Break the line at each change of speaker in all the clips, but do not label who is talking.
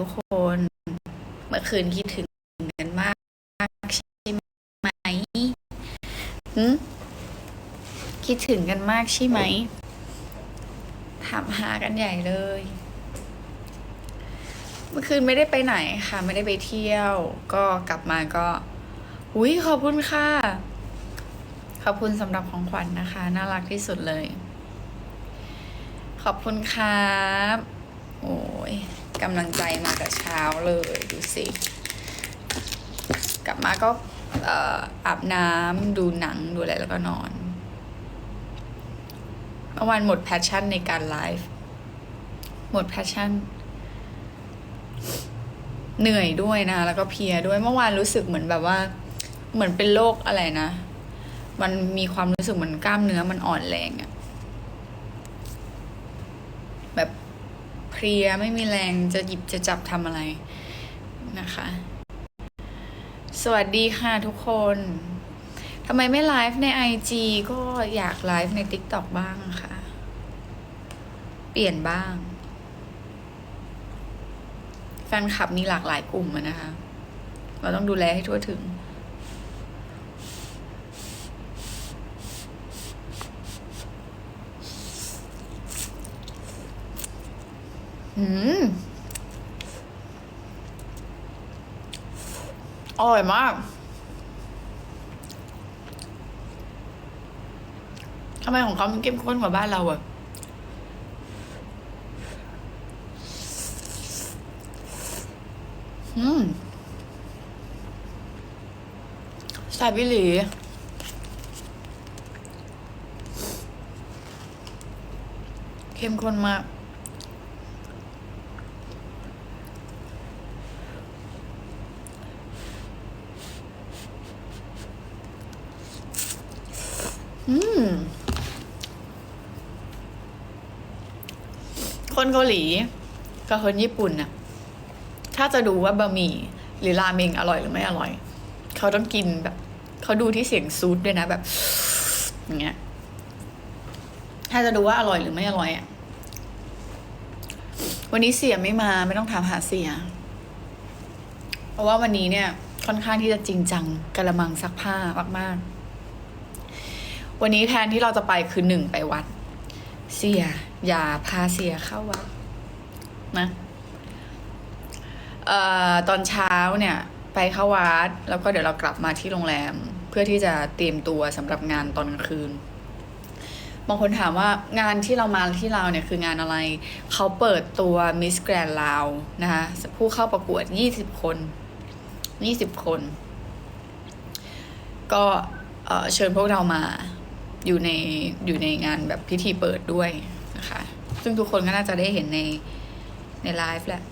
ทุกคนเมื่อคืนคิดถึงกันมากใช่ไหมหืมคิดถึงกันมากใช่ไหมถามหากันใหญ่เลย เมื่อคืนไม่ได้ไปไหนค่ะ ไม่ได้ไปเที่ยว ก็กลับมาก็อุ้ยขอบคุณค่ะ ขอบคุณสำหรับของขวัญนะคะ น่ารักที่สุดเลย ขอบคุณครับ โอ้ย กำลังใจมาแต่เช้าเลยดูสิกลับมาก็อาบน้ำดูหนังดูอะไรแล้วก็นอนเมื่อวานหมดแพชชั่นในการไลฟ์หมดแพชชั่น เหนื่อยด้วยนะ แล้วก็เพียด้วยเมื่อวานรู้สึกเหมือนแบบว่า เหมือนเป็นโรคอะไรนะ มันมีความรู้สึกเหมือนกล้ามเนื้อมันอ่อนแรงอะแบบ เพลียไม่มีแรงจะหยิบจะจับทำอะไรนะคะ สวัสดีค่ะทุกคนทำไมไม่ไลฟ์ใน IG ก็อยากไลฟ์ใน TikTok บ้างค่ะ เปลี่ยนบ้าง แฟนคลับมีหลากหลายกลุ่มนะคะ เราต้องดูแลให้ทั่วถึง อืมอร่อยมาก ทำไมของเขามันเข้มข้นกว่าบ้านเราอะอืมแซ่บอีหลีเข้มข้นมาก อืม คนเกาหลีกับคนญี่ปุ่นน่ะ ถ้าจะดูว่าบะหมี่หรือราเมงอร่อยหรือไม่อร่อย เขาต้องกินแบบเขาดูที่เสียงซูดด้วยนะแบบอย่างเงี้ย ถ้าจะดูว่าอร่อยหรือไม่อร่อยอะ วันนี้เสียไม่มาไม่ต้องถามหาเสีย เพราะว่าวันนี้เนี่ย ค่อนข้างที่จะจริงจังกระมังซักผ้ามาก ๆ วันนี้แทนที่เราจะไปคือหนึ่งไปวัด เสีย อย่าพาเสียเข้าวัดนะเอ่อตอนเช้าเนี่ยไปเข้าวัด แล้วก็เดี๋ยวเรากลับมาที่โรงแรม เพื่อที่จะเตรียมตัวสำหรับงานตอนกลางคืนบางคนถามว่างานที่เรามาที่เราเนี่ยคืองานอะไร เขาเปิดตัว Miss Grand ลาวนะคะผู้เข้าประกวด 20 คน 20 คน ก็เชิญพวกเรามา อยู่ในอยู่ในงานแบบพิธีเปิดด้วยนะคะ ซึ่งทุกคนก็น่าจะได้เห็นในในไลฟ์แหละ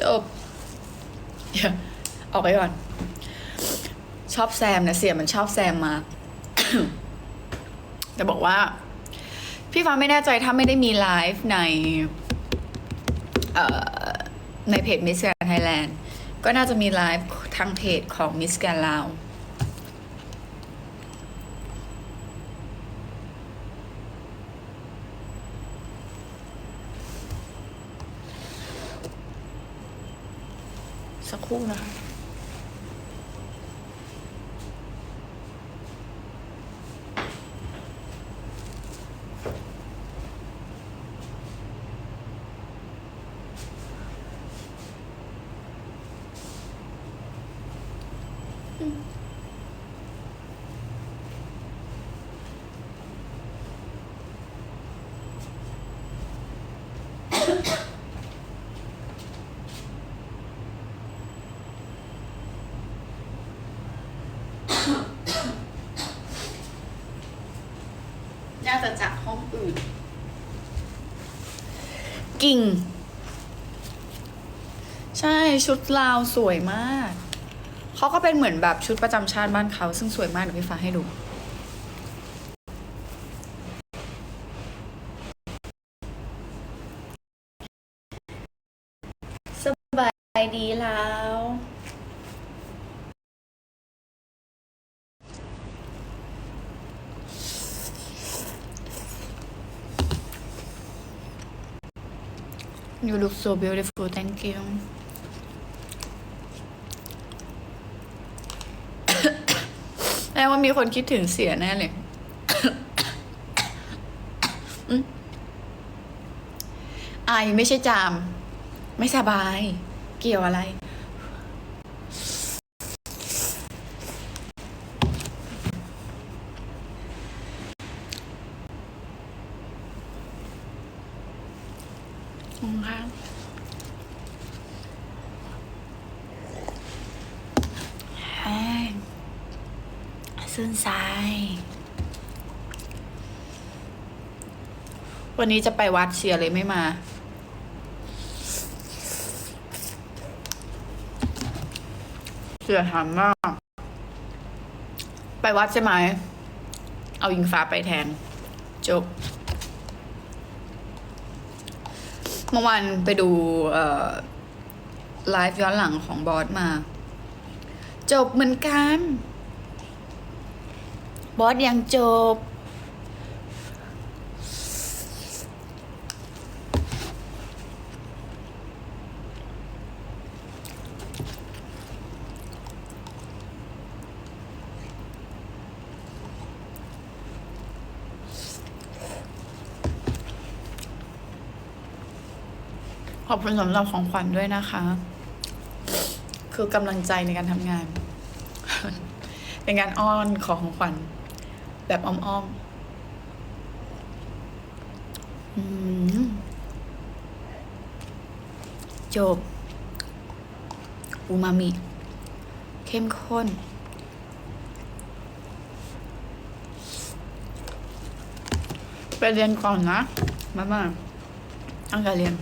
จบเดี๋ยวออกไปก่อน ชอบแซมนะเสียมันชอบแซมมา จะบอกว่า พี่ฟ้าไม่แน่ใจถ้าไม่ได้มีไลฟ์ในในเพจ Miss Grand Thailand ก็น่าจะมีไลฟ์ทางเพจของ Miss Grand ลาวสักครู่นะคะ กิ่ง ใช่ชุดลาวสวยมาก เขาก็เป็นเหมือนแบบชุดประจำชาติบ้านเขา ซึ่งสวยมากเดี๋ยวพี่ฟ้าให้ดู สบาย ดีแล้ว You look so beautiful thank you แน่ว่ามีคนคิดถึงเสียแน่เลย ไอไม่ใช่จาม ไม่สบาย เกี่ยวอะไร ขอบคุณค่ะแห้งซื่นใจ วันนี้จะไปวัดเสียเลยไม่มา เสียถามว่าไปวัดใช่ไหม เอายิงฟ้าไปแทน จบ เมื่อวานไปดูเอ่อไลฟ์ย้อนหลังของบอสมา จบเหมือนกัน บอสยังจบ อบคุณสำหรับของขวัญด้วยนะคะ คือกำลังใจในการทำงาน เป็นการอ้อนขอของขวัญแบบอ้อมๆอืมจบ อูมามิ เข้มข้นไปเรียนก่อนนะ มามาตั้งใจเรียน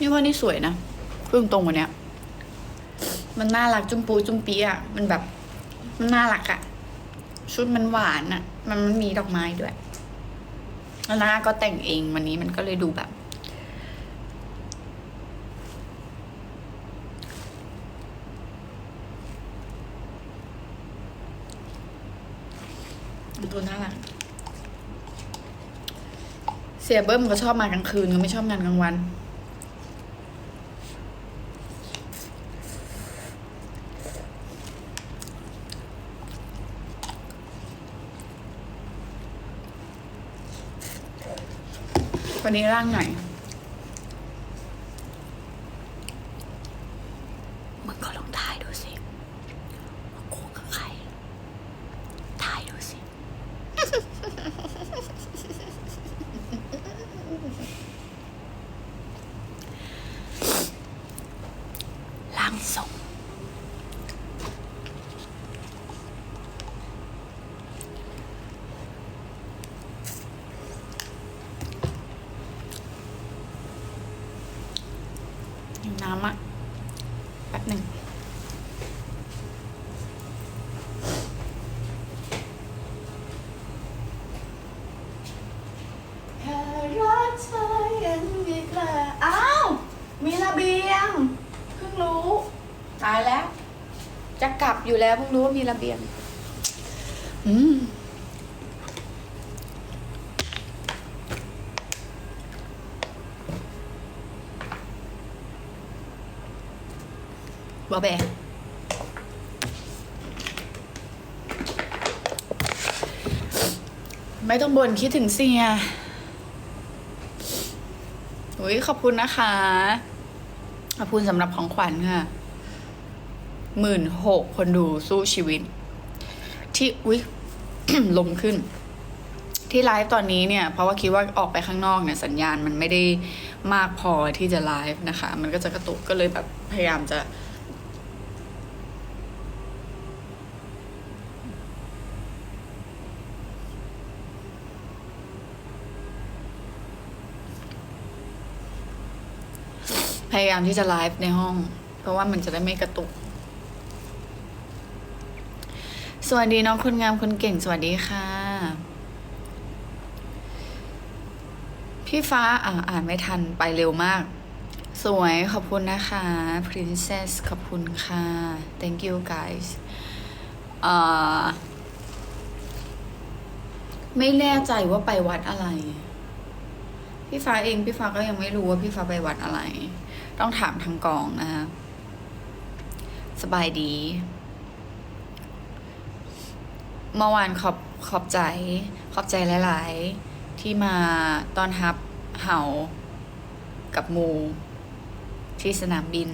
นี่ว่านี่สวยนะพิ่งตรงวันเนี้ย มันน่ารักจุ้มปูจุ้มปีอะ มันแบบ มันน่ารักอะ ชุดมันหวานอะ มันมันมีดอกไม้ด้วยแล้วหน้าก็แต่งเองวันนี้มันก็เลยดูแบบมันตัวน่ารักเสียเบิ้มก็ชอบมากลางคืนก็ไม่ชอบงานกลางวัน วันนี้ร่างหน่อยมึงก็ลองทายดูสิว่ากูกับใครทายดูสิ ร่างทรงหิวน้ำอะแป๊บหนึ่ง แค่รักเธอยังมีแค่อ้าว มีระเบียง เพิ่งรู้ ตายแล้ว จะกลับอยู่แล้วเพิ่งรู้ว่ามีระเบียง อืมบอแบไม่ต้องบ่นคิดถึงเสียอุ้ยขอบคุณนะคะ ขอบคุณสำหรับของขวัญค่ะ หมื่นหกคนดูสู้ชีวิต ที่อุ้ยลมขึ้น ที่ไลฟ์ตอนนี้เนี่ย เพราะว่าคิดว่าออกไปข้างนอกเนี่ย สัญญาณมันไม่ได้มากพอที่จะไลฟ์นะคะ มันก็จะกระตุกก็เลยแบบพยายามจะพยายามที่จะไลฟ์ในห้อง เพราะว่ามันจะได้ไม่กระตุก สวัสดีน้องคนงามคนเก่งสวัสดีค่ะ พี่ฟ้าอ่าอ่านไม่ทันไปเร็วมาก สวยขอบคุณนะคะ princess ขอบคุณค่ะ thank you guys อ่าไม่แน่ใจว่าไปวัดอะไร พี่ฟ้าเองพี่ฟ้าก็ยังไม่รู้ว่าพี่ฟ้าไปวัดอะไร ต้องถามทางกองนะคะสบายดี เมื่อวานขอบขอบใจขอบใจหลาย ๆ ที่มาต้อนรับเห่ากับมู ที่สนามบิน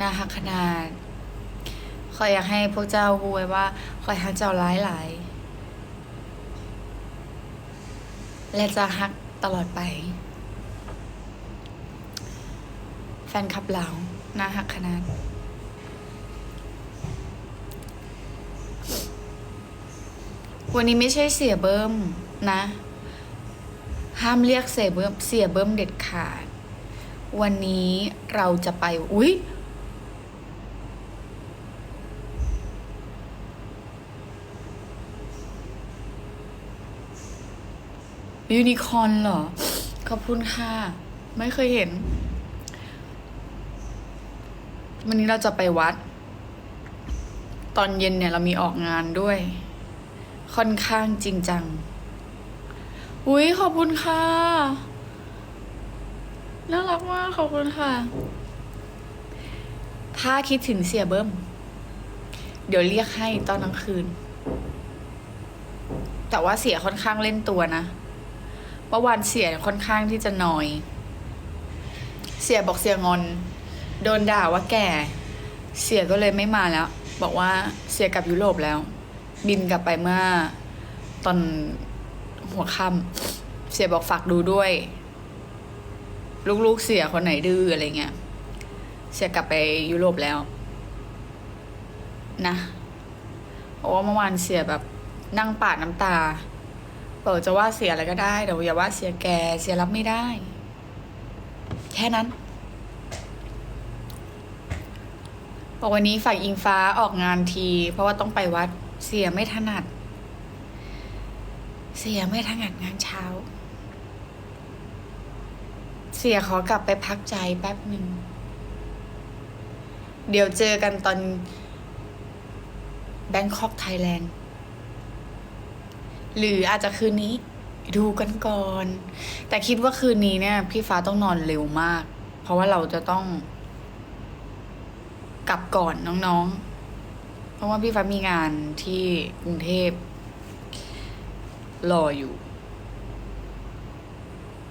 น่าฮักขนาดคอยอยากให้พวกเจ้ารู้ไว้ว่าคอยฮักเจ้าหลายหลายๆและจะฮักตลอดไป แฟนคลับเราน่าฮักขนาด วันนี้ไม่ใช่เสียเบิ้มนะ ห้ามเรียกเสียเบิ้มเสียเบิ้มเด็ดขาด วันนี้เราจะไป อุ๊ยยูนิคอร์นเหรอ ขอบคุณค่ะ ไม่เคยเห็น วันนี้เราจะไปวัด ตอนเย็นเนี่ยเรามีออกงานด้วย ค่อนข้างจริงจัง อุ้ยขอบคุณค่ะ น่ารักมากขอบคุณค่ะ ถ้าคิดถึงเสียเบิ้ม เดี๋ยวเรียกให้ตอนกลางคืน แต่ว่าเสียค่อนข้างเล่นตัวนะเมื่อวานเสียค่อนข้างที่จะนอย เสียบอกเสียงอน โดนด่าว่าแก่ เสียก็เลยไม่มาแล้ว บอกว่าเสียกลับยุโรปแล้ว บินกลับไปเมื่อตอนหัวค่ำเสียบอกฝากดูด้วย ลูกๆเสียคนไหนดื้ออะไรเงี้ย เสียกลับไปยุโรปแล้ว นะเพราะว่าเมื่อวานเสียแบบนั่งปาดน้ำตาเบอกจะว่าเสียอะไรก็ได้แต่อย่าว่าเสียแกเสียรับไม่ได้ แค่นั้นบอกวันนี้ฝ่ายอิงฟ้าออกงานที เพราะว่าต้องไปวัด เสียไม่ถนัด เสียไม่ถนัดงานเช้า เสียขอกลับไปพักใจแป๊บหนึ่ง เดี๋ยวเจอกันตอนแบงคอกไทยแลนด์ หรืออาจจะคืนนี้ดูกันก่อน แต่คิดว่าคืนนี้เนี่ย พี่ฟ้าต้องนอนเร็วมาก เพราะว่าเราจะต้อง กลับก่อนน้องๆ ราะว่าพี่ฟ้ามีงานที่กรุงเทพรออยู่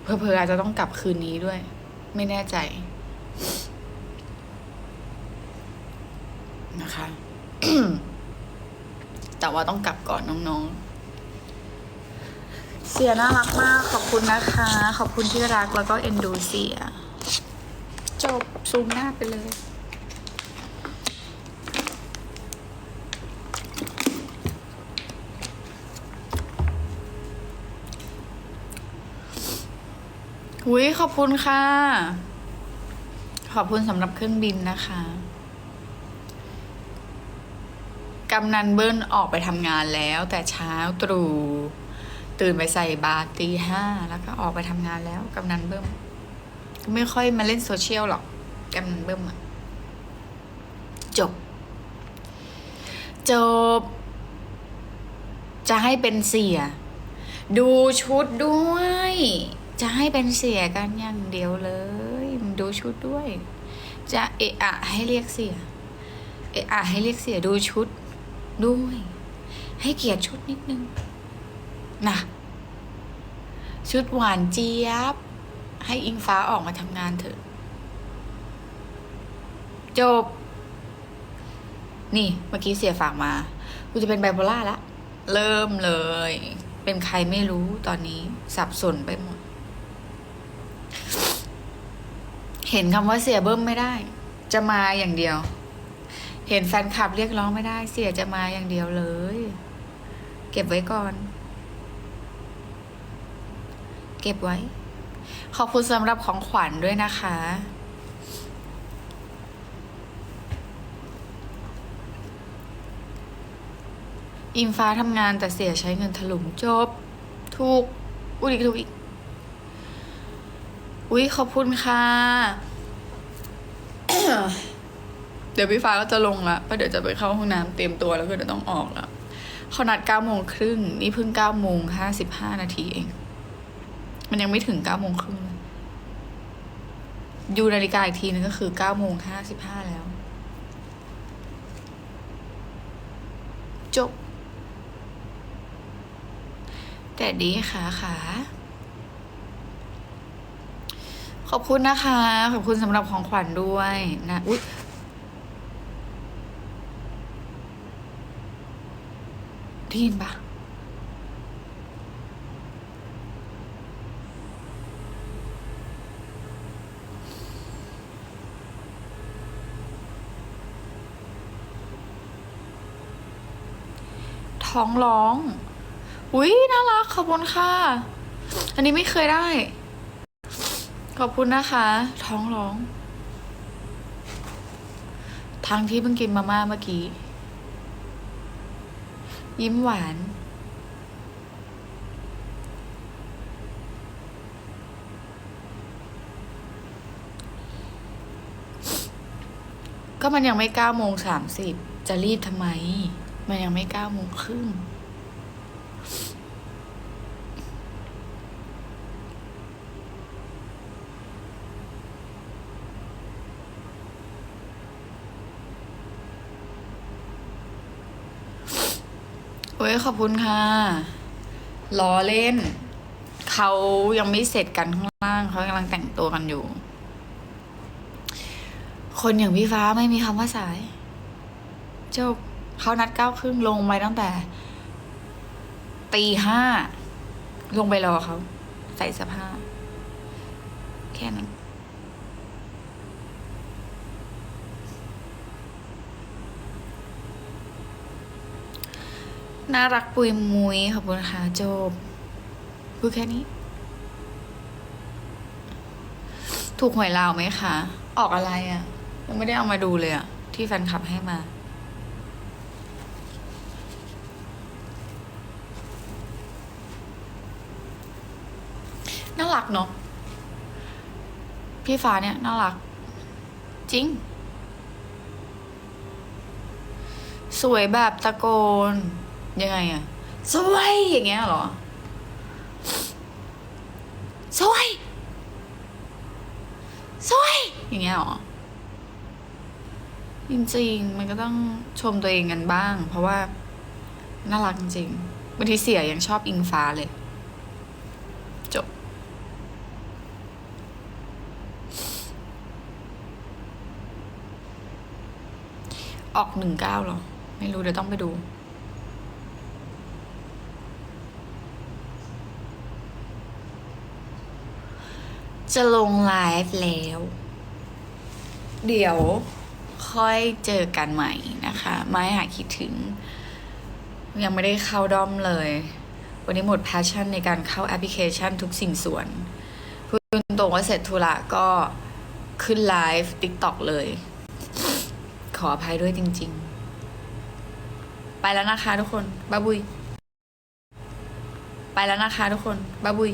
เพอเพออาจจะต้องกลับคืนนี้ด้วย ไม่แน่ใจ นะคะ แต่ว่าต้องกลับก่อนน้องๆ เสียน่ารักมาก ขอบคุณนะคะ ขอบคุณที่รักแล้วก็เอ็นดูเสีย จบซูมหน้าไปเลย หุยขอบคุณค่ะ ขอบคุณสำหรับเครื่องบินนะคะ กำนันเบิ้ลออกไปทำงานแล้ว แต่เช้าตรู่ตื่นไปใส่บาตรตีห้าแล้วก็ออกไปทำงานแล้ว กำนันเบิ้มไม่ค่อยมาเล่นโซเชียลหรอก กำนันเบิ้มอะจบ จบ จะให้เป็นเสีย ดูชุดด้วย จะให้เป็นเสียกันอย่างเดียวเลยดูชุดด้วย จะเอะอะให้เรียกเสีย เอะอะให้เรียกเสียดูชุดด้วย ให้เกียรติชุดนิดนึงนะชุดหวานเจี๊ยบ ให้อิงฟ้าออกมาทำงานเถอะ จบ นี่เมื่อกี้เสียฝากมา กูจะเป็นไบโพล่าละ เริ่มเลย เป็นใครไม่รู้ตอนนี้สับสนไปหมด เห็นคำว่าเสียเบิ้มไม่ได้ จะมาอย่างเดียว เห็นแฟนคลับเรียกร้องไม่ได้ เสียจะมาอย่างเดียวเลย เก็บไว้ก่อน เก็บไว้ ขอบคุณสำหรับของขวัญด้วยนะคะอิงฟ้าทำงานแต่เสียใช้เงินถลุงจบถูกอุ้ยถูกอีก อุ้ยขอบคุณค่ะ เดี๋ยวพี่ฟ้าก็จะลงละเพราะเดี๋ยวจะไปเข้าห้องน้ำเตรียมตัวแล้วก็เดี๋ยวต้องออกล้วเขานัดเก้าโมงครึ่งนี่เพิ่งเก้าโมงห้าสิบห้านาทีเอง มันยังไม่ถึงเก้าโมงครึ่งเลยดูนาฬิกาอีกทีนึงก็คือเก้าโมงห้าสิบห้าแล้ว จบ แต่ดีค่ะค่ะ ขอบคุณนะคะ ขอบคุณสำหรับของขวัญด้วยนะอุ๊ยได้ยินปะท้องร้อง อุ๊ย น่ารักขอบคุณค่ะ อันนี้ไม่เคยได้ ขอบคุณนะคะ ท้องร้องทางที่เพิ่งกินมาม่าเมื่อกี้ ยิ้มหวาน ก็มันยังไม่เก้าโมงสามสิบจะรีบทำไม มันยังไม่เก้าโมงครึ่ง โอ้ยขอบคุณค่ะล้อเล่น เขายังไม่เสร็จกันข้างล่างเขากำลังแต่งตัวกันอยู่ คนอย่างพี่ฟ้าไม่มีคำว่าสาย เจบเขานัดเก้าครึ่งลงไปตั้งแต่ ตีห้า ลงไปรอเขา ใส่เสื้อผ้า แค่นั้น น่ารักปุยมุยขอบคุณค่ะจบพูดแค่นี้ ถูกหวยลาวไหมคะ ออกอะไรอะ่ะ ยังไม่ได้เอามาดูเลยอะ่ะ ที่แฟนคลับให้มา น่ารักเนาะพี่ฟ้าเนี่ย น่ารัก จริง สวยแบบตะโกน ยังไงอะสวยอย่างเงี้ยหรอสวยสวยอย่างเงี้ยหรอจริงๆ มันก็ต้องชมตัวเองกันบ้าง เพราะว่า น่ารักจริงบางทีเสียยังชอบอิงฟ้าเลย จบ ออกหนึ่งเก้าหรอ ไม่รู้เดี๋ยวต้องไปดู จะลงไลฟ์แล้ว เดี๋ยวค่อยเจอกันใหม่นะคะ ไม่หายคิดถึง ยังไม่ได้เข้าด้อมเลย วันนี้หมดแพชชั่นในการเข้าแอปพลิเคชันทุกสิ่งส่วนพูดตรงว่าเสร็จธุระก็ขึ้นไลฟ์ติ๊กต็อกเลย ขออภัยด้วยจริง ๆ ไปแล้วนะคะทุกคน บ๊ายบุย ไปแล้วนะคะทุกคน บ๊ายบุย